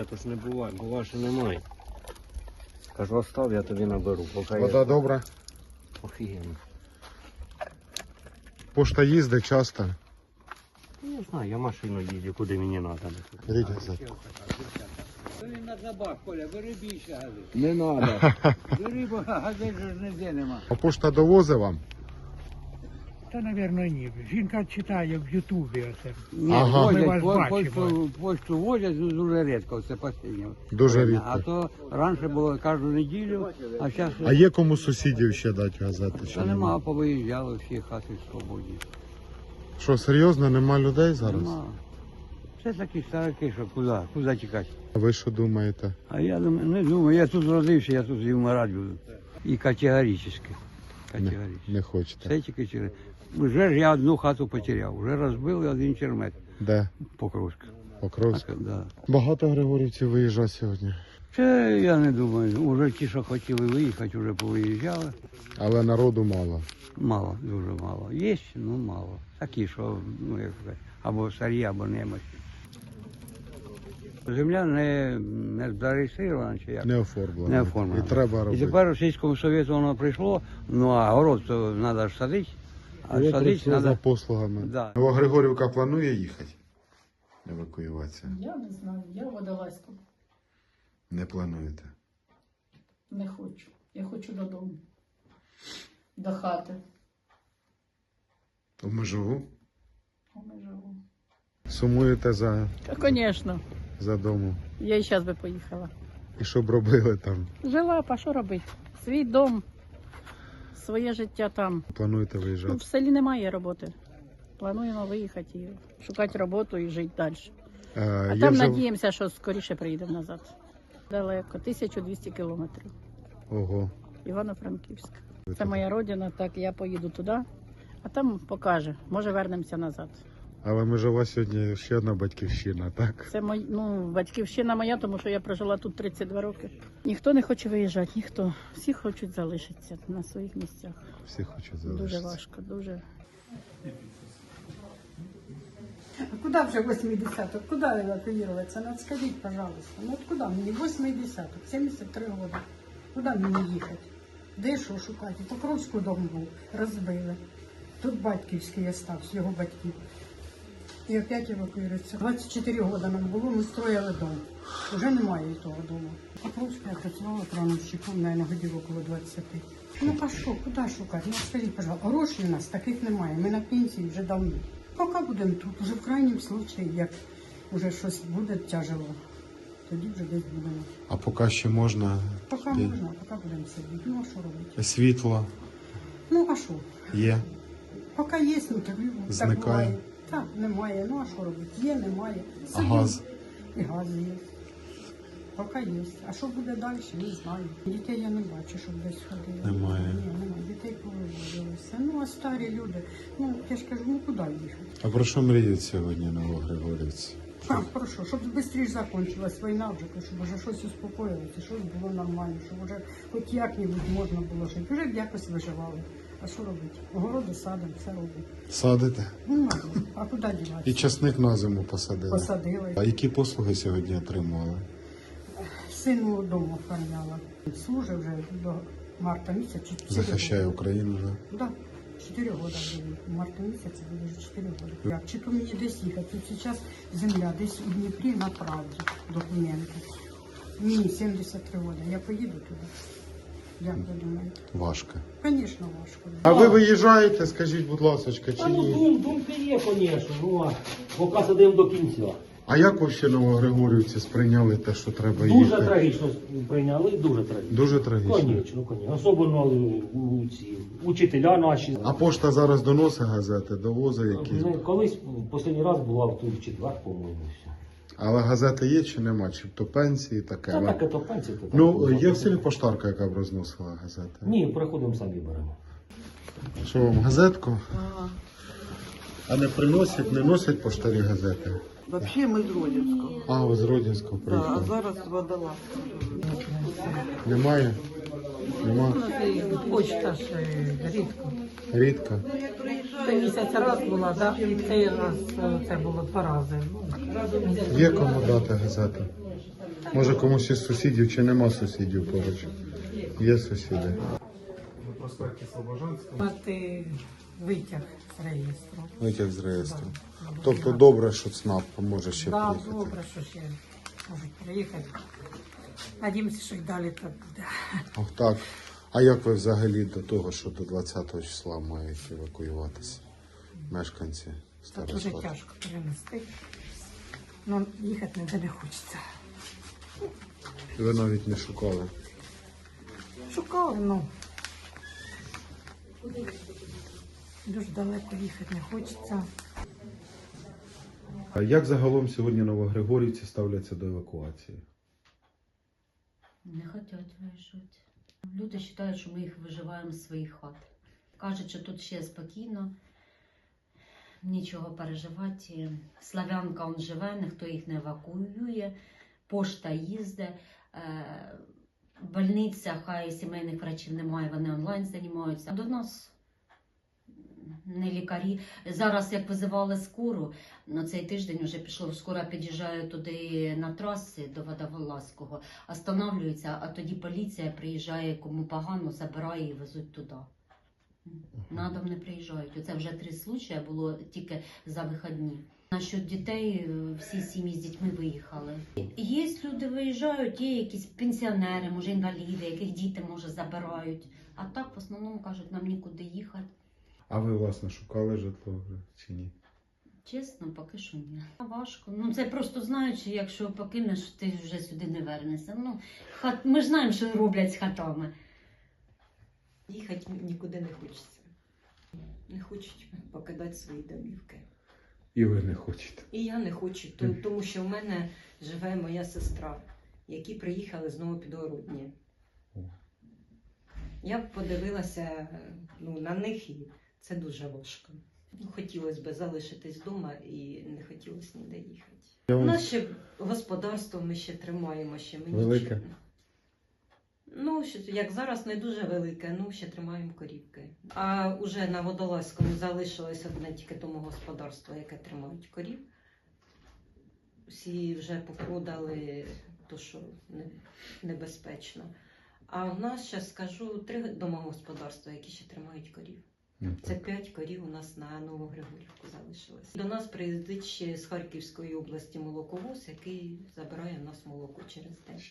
є, то ж не буває, буває, що немає. Кажу, остав, я тобі наберу, поки Вода я добра. офігенно. Пошта їздить часто. Ну, Не знаю, я машину їздю, куди мені треба. Беріть газету. Він на забак, Коля, бери більше газет. Не треба. Бери, бо газет же ж ніде нема. А пошта довозить вам? Та, напевно, ні. Жінка читає в Ютубі оце. Ні, Ага. Ми возять, вас по- бачимо. почту, почту возять ну, дуже рідко, це останнє. Дуже рідко. А то раніше було кожну неділю, а зараз А є кому сусідів ще дати газети? Чи та нема, повиїжджали всі хати свободні. Що, серйозно, нема людей зараз? Нема. Це такі старики, що куди, куди тікати. А ви що думаєте? А я думаю, не думаю, я тут родився, я тут і вмирати буду. І категорично. Не, Категорично. не хочете. Це тільки через. Вже ж я одну хату потеряв, вже розбили один чермет Де? Покровська. Покровськ. Так, да. Багато григорівців виїжджає сьогодні. Це я не думаю. Уже ті, що хотіли виїхати, вже повиїжджали. Але народу мало. Мало, дуже мало. Є, ну мало. Такі, що, ну як сказати, або старі, або немощі. Земля не, не зареєстрована чи як? Не оформлено. Не оформлена. І треба робити. І тепер Російському Совєту воно прийшло, ну а город то треба ж садити. А Ви садити за послугами. Да. Новогригорівка планує їхати? Евакуюватися? Я не знаю, я в Водолазьку Не плануєте. не хочу. Я хочу додому. До хати. У Межову? А ми живу. Сумуєте за, Та, Звісно, за домом. я і зараз би поїхала. І що б робили там? Жила, а що робити? Свій дом, своє життя там. Плануєте Ну, виїжджати? в селі немає роботи. Плануємо виїхати і шукати роботу і жити далі. А, А там вже- надіємося, що скоріше приїдемо назад. Далеко, 1200 кілометрів. Ого. Івано-Франківськ. Це моя родина, так я поїду туди, а там покаже. Може вернемося назад. Але Межова сьогодні ще одна батьківщина, так? Це мой, ну, батьківщина моя, тому що я прожила тут 32 роки. Ніхто не хоче виїжджати, ніхто. Всі хочуть залишитися на своїх місцях. Всі хочуть залишитися. Дуже важко, дуже. А куда вже 80-ок? Куда евакуироваться? Ну, скажіть, пожалуйста. Ну, от куда мені 80-ок, 73 года. Куда мені їхати? Де що шукати? Покровську дом був, розбили. Тут батьківський остався, його батьків. І опять евакуюється. 24 года нам було, ми строїли дом. Уже немає того дому. Покровська я працювала крановщиком, наверное, годів около 20. Ну а що, куди шукати? Ну скажіть, пожалуйста, грошей у нас таких немає. Ми на пенсії вже давно. Поки будемо тут, уже в крайнім случаї, як вже щось буде тяжело, тоді вже десь будемо. А поки ще можна Поки Де? можна, поки будемо сидіти. Ну а що робити? світло Ну а що? є. Поки є, ну так, так Зникає. буває. Так, немає. Ну а що робити? Є, немає. А газ? І газ є. Поки є. А що буде далі, не знаю. Дітей я не бачу, щоб десь ходили. Немає. Ні, немає. Дітей повиводилися. Ну, а старі люди, ну я ж кажу, ну куди їхати? А про що мріють сьогодні новогригорівці? А, про що? Щоб швидше закінчилась війна вже, щоб вже щось успокоїлося, щось було нормально, щоб вже хоч як-небудь можна було жити. Вже б якось виживали. А що робити? Огороди садимо, все робимо. Садите? Ну, а куди І часник на зиму посадили. Посадили. А які послуги сьогодні отримували? Сину вдома оформляла. Служив вже до марта місяця. Захищає. Україну, так? Да. Чотири роки вже. В марта місяці буде вже чотири роки. Як? Чи то мені десь їхати? Тут зараз земля, десь у Дніпрі на правді документи. Мені 73 роки. Я поїду туди. Як ви думаєте? Важко. Звісно, важко. А ви виїжджаєте, скажіть, будь ласка, чи А ну ні? дум, думки є, звісно. Ну, а поки сидимо до кінця. А як вообще новогригорівці сприйняли те, що треба Дуже їхати? трагічно прийняли, дуже трагічно. Дуже трагічно. Конечно, конечно. Особливо у ці учителя наші. А пошта зараз доносить газети, довозить якісь. Ну, Колись останній раз була в той четвер, по-моєму, все. Але газети є чи нема? Чи то пенсії таке? Це Але- таке то пенсія. то Ну, таке. є в селі поштарка, яка б розносила газети. Ні, приходимо самі беремо. Що вам газетку? А не приносять, не носять поштарі газети. Вообще ми з Родинського. А, ви з Родінського Да, а приїхали. зараз водолаз. Немає? Нема? Почта ж е, рідко. Рідко. Це місяць раз була, да? і цей раз е, це було два рази. Є кому дати газети. Може комусь із сусідів чи нема сусідів поруч? Є сусіди. Мати витяг з реєстру. Витяг з реєстру. Тобто добре, що ЦНАП поможе ще Да, приїхати. добре, що ще можуть приїхати. Надіємося, що й далі так буде. Ох так. А як ви взагалі до того, що до 20 числа мають евакуюватися? Мешканці Це дуже тяжко перенести. Ну, їхати ніде не хочеться. Ви навіть не шукали. Шукали, ну. Дуже далеко їхати не хочеться. А як загалом сьогодні новогригорівці ставляться до евакуації? Не хочуть виїжджати. Люди вважають, що ми їх виживаємо з своїх хат. Кажуть, що тут ще спокійно, нічого переживати. Славянка он живе, ніхто їх не евакуює, пошта їздить. Е, больниця, хай сімейних врачів немає, вони онлайн займаються. До нас не лікарі. Зараз як визивали скору, на цей тиждень вже пішло, скоро під'їжджає туди на траси до Водоволазького, останавливаються, а тоді поліція приїжджає, кому погано, забирає і везуть туди. На дом не приїжджають. Оце вже три случаї було тільки за вихідні. Насчет дітей е, всі сім'ї з дітьми виїхали. Є люди виїжджають, є якісь пенсіонери, може інваліди, яких діти може забирають. А так в основному кажуть, нам нікуди їхати. А ви, власне, шукали житло чи ні? Чесно, поки що ні. Важко. Ну це просто знаючи, якщо покинеш, ти вже сюди не вернешся. Ну, хат... ми ж знаємо, що роблять з хатами. Їхати нікуди не хочеться. Не хочуть покидати свої домівки. І ви не хочете. І я не хочу, то- тому що в мене живе моя сестра, які приїхали знову підгородні. О. Я подивилася ну, на них, і це дуже важко. Ну, хотілося б залишитись вдома і не хотілося ніде їхати. Я У нас ще господарство ми ще тримаємо, ще ми Велике? нічого- Ну, що- як зараз не дуже велике, ну ще тримаємо корівки. А уже на Водолазькому залишилось одне тільки тому господарство, яке тримають корів. Всі вже попродали, то що не- небезпечно. А в нас ще скажу три домогосподарства, які ще тримають корів. Ну, Це п'ять корів у нас на Новогригорівку залишилось. До нас приїздить ще з Харківської області молоковоз, який забирає в нас молоко через день.